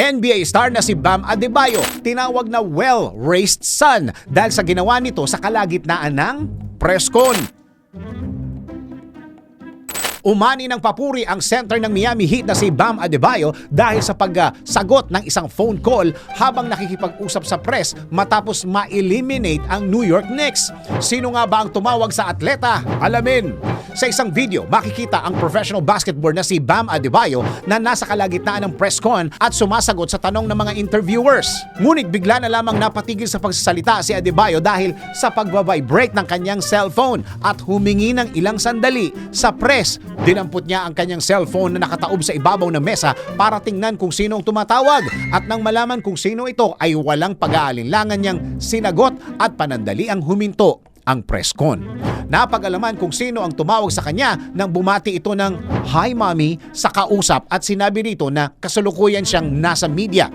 NBA star na si Bam Adebayo, tinawag na well-raised son dahil sa ginawa nito sa kalagitnaan ng press con. Umani ng papuri ang center ng Miami Heat na si Bam Adebayo dahil sa pagsagot ng isang phone call habang nakikipag-usap sa press matapos ma-eliminate ang New York Knicks. Sino nga ba ang tumawag sa atleta? Alamin! Sa isang video, makikita ang professional basketball na si Bam Adebayo na nasa kalagitnaan ng press con at sumasagot sa tanong ng mga interviewers. Ngunit bigla na lamang napatigil sa pagsasalita si Adebayo dahil sa pagbabibrate ng kanyang cellphone at humingi ng ilang sandali sa press Dinampot niya ang kanyang cellphone na nakataob sa ibabaw ng mesa para tingnan kung sino ang tumatawag at nang malaman kung sino ito ay walang pag-aalinlangan niyang sinagot at panandali ang huminto ang press con. Napag-alaman kung sino ang tumawag sa kanya nang bumati ito ng Hi Mommy sa kausap at sinabi rito na kasalukuyan siyang nasa media.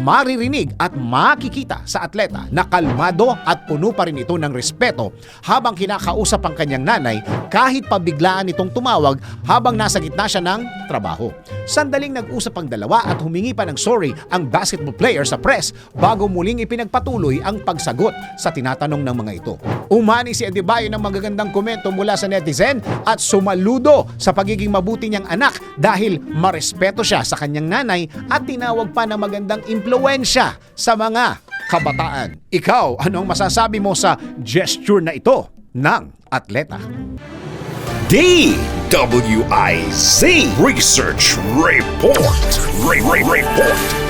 Maririnig at makikita sa atleta na kalmado at puno pa rin ito ng respeto habang kinakausap ang kanyang nanay kahit pabiglaan itong tumawag habang nasa gitna siya ng trabaho. Sandaling nag-usap ang dalawa at humingi pa ng sorry ang basketball player sa press bago muling ipinagpatuloy ang pagsagot sa tinatanong ng mga ito. Umani si Adebayo ng magagandang komento mula sa netizen at sumaludo sa pagiging mabuti niyang anak dahil marespeto siya sa kanyang nanay at tinawag pa ng magandang impluensya sa mga kabataan. Ikaw, ano ang masasabi mo sa gesture na ito ng atleta? DWIZ Research Report. Re- Re- Report.